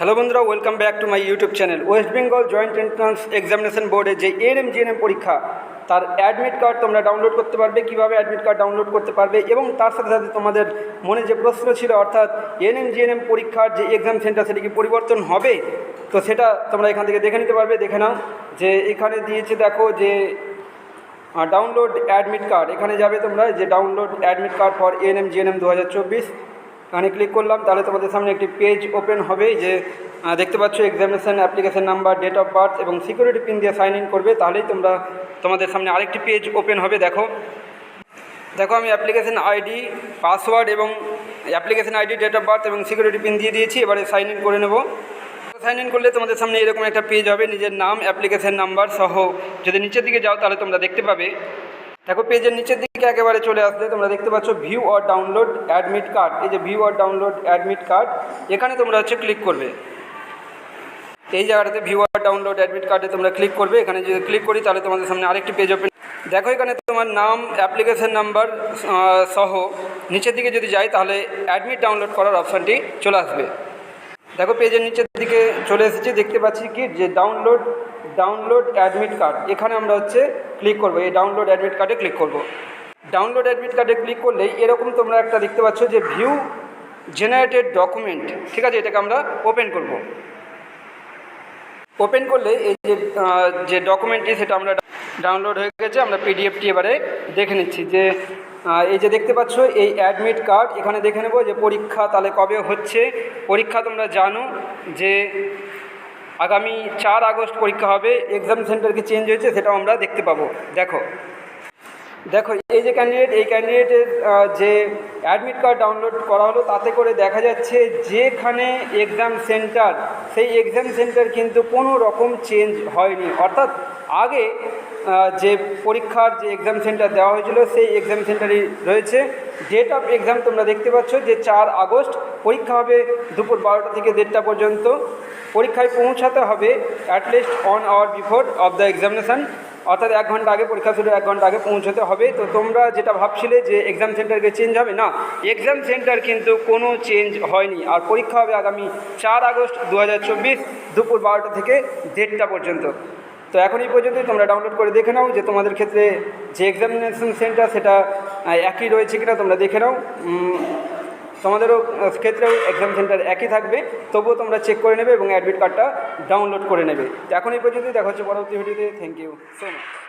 Hello বন্ধুরা welcome back to my YouTube channel West Bengal joint entrance examination বোর্ডে যে ANM GNM পরীক্ষা, তার অ্যাডমিট কার্ড তোমরা ডাউনলোড করতে পারবে, কীভাবে অ্যাডমিট কার্ড ডাউনলোড করতে পারবে এবং তার সাথে সাথে তোমাদের মনে যে প্রশ্ন ছিল, অর্থাৎ এএনএম জিএনএম পরীক্ষার যে এক্সাম সেন্টার সেটি কি পরিবর্তন হবে? তো সেটা তোমরা এখান থেকে দেখে নিতে পারবে, দেখে নাও যে এখানে দিয়েছে দেখো যে ডাউনলোড অ্যাডমিট কার্ড এখানে যাবে তোমরা যে download admit card for ANM GNM দু হাজার চব্বিশ। এখানে ক্লিক করলাম, তাহলে তোমাদের সামনে একটি পেজ ওপেন হবে যে দেখতে পাচ্ছ examination application number date of birth এবং সিকিউরিটি পিন দিয়ে সাইন ইন করবে, তাহলেই তোমরা তোমাদের সামনে আরেকটি পেজ ওপেন হবে, দেখো। দেখো, আমি অ্যাপ্লিকেশন আইডি পাসওয়ার্ড এবং application ID date of birth এবং সিকিউরিটি পিন দিয়ে দিয়েছি, এবারে সাইন ইন করে নেব। সাইন ইন করলে তোমাদের সামনে এরকম একটা পেজ হবে, নিজের নাম অ্যাপ্লিকেশন নাম্বার সহ। যদি নিচের দিকে যাও, তাহলে তোমরা দেখতে পাবে দেখো পেজের নিচের দিকে একেবারে চলে আসলে, তোমরা দেখতে পাচ্ছ view or download admit card এই যে view or download admit card এখানে তোমরা হচ্ছে ক্লিক করবে। এই জায়গাটাতে ভিউ আর ডাউনলোড অ্যাডমিট কার্ডে তোমরা ক্লিক করবে। এখানে যদি ক্লিক করি, তাহলে তোমাদের সামনে আরেকটি পেজ ওপেন দেখো এখানে তোমার নাম অ্যাপ্লিকেশন নাম্বার সহ। নিচের দিকে যদি যাই, তাহলে অ্যাডমিট ডাউনলোড করার অপশানটি চলে আসবে। দেখো পেজের নিচের দিকে চলে এসেছি, দেখতে পাচ্ছি কি? যে ডাউনলোড ডাউনলোড অ্যাডমিট কার্ড এখানে আমরা হচ্ছে ক্লিক করব, এই ডাউনলোড অ্যাডমিট কার্ডে ক্লিক করব। ডাউনলোড অ্যাডমিট কার্ডে ক্লিক করলে এরকম তোমরা একটা দেখতে পাচ্ছ যে ভিউ জেনারেটেড ডকুমেন্ট ঠিক আছে? এটাকে আমরা ওপেন করব। ওপেন করলে এই যে যে ডকুমেন্টটি সেটা আমরা ডাউনলোড হয়ে গেছে, আমরা পিডিএফটি এবারে দেখে নিচ্ছি যে এই যে দেখতে পাচ্ছ, এই অ্যাডমিট কার্ড এখানে দেখে নেব যে পরীক্ষা তাহলে কবে হচ্ছে। পরীক্ষা তোমরা জানো যে আগামী চার আগস্ট পরীক্ষা হবে এক্সাম সেন্টার কি চেঞ্জ হয়েছে সেটাও আমরা দেখতে পাবো। দেখো। দেখো, এই যে ক্যান্ডিডেট এই ক্যান্ডিডেটের যে অ্যাডমিট কার্ড ডাউনলোড করা হলো, তাতে করে দেখা যাচ্ছে যেখানে এক্সাম সেন্টার সেই এক্সাম সেন্টার কিন্তু কোনো রকম চেঞ্জ হয়নি। অর্থাৎ আগে যে পরীক্ষার যে এক্সাম সেন্টার দেওয়া হয়েছিল, সেই এক্সাম সেন্টারই রয়েছে। ডেট অফ এক্সাম তোমরা দেখতে পাচ্ছ যে চার আগস্ট, পরীক্ষা হবে দুপুর বারোটা থেকে দেড়টা পর্যন্ত। পরীক্ষায় পৌঁছাতে হবে at least one hour before of the examination অর্থাৎ এক ঘণ্টা আগে পরীক্ষা শুরু, এক ঘণ্টা আগে পৌঁছতে হবে। তো তোমরা যেটা ভাবছিলে যে এক্সাম সেন্টারকে চেঞ্জ হবে, না এক্সাম সেন্টার কিন্তু কোনো চেঞ্জ হয়নি। আর পরীক্ষা হবে আগামী চার আগস্ট দু হাজার চব্বিশ দুপুর বারোটা থেকে দেড়টা পর্যন্ত। তো এখন এই পর্যন্তই, তোমরা ডাউনলোড করে দেখে নাও যে তোমাদের ক্ষেত্রে যে এক্সামিনেশন সেন্টার সেটা একই রয়েছে কিনা তোমরা দেখে নাও। তোমাদেরও ক্ষেত্রেও এক্সাম সেন্টার একই থাকবে, তবুও তোমরা চেক করে নেবে এবং অ্যাডমিট কার্ডটা ডাউনলোড করে নেবে। তো এখন এই পর্যন্তই, দেখা হচ্ছে পরবর্তী ভিডিওতে থ্যাংক ইউ সো মাচ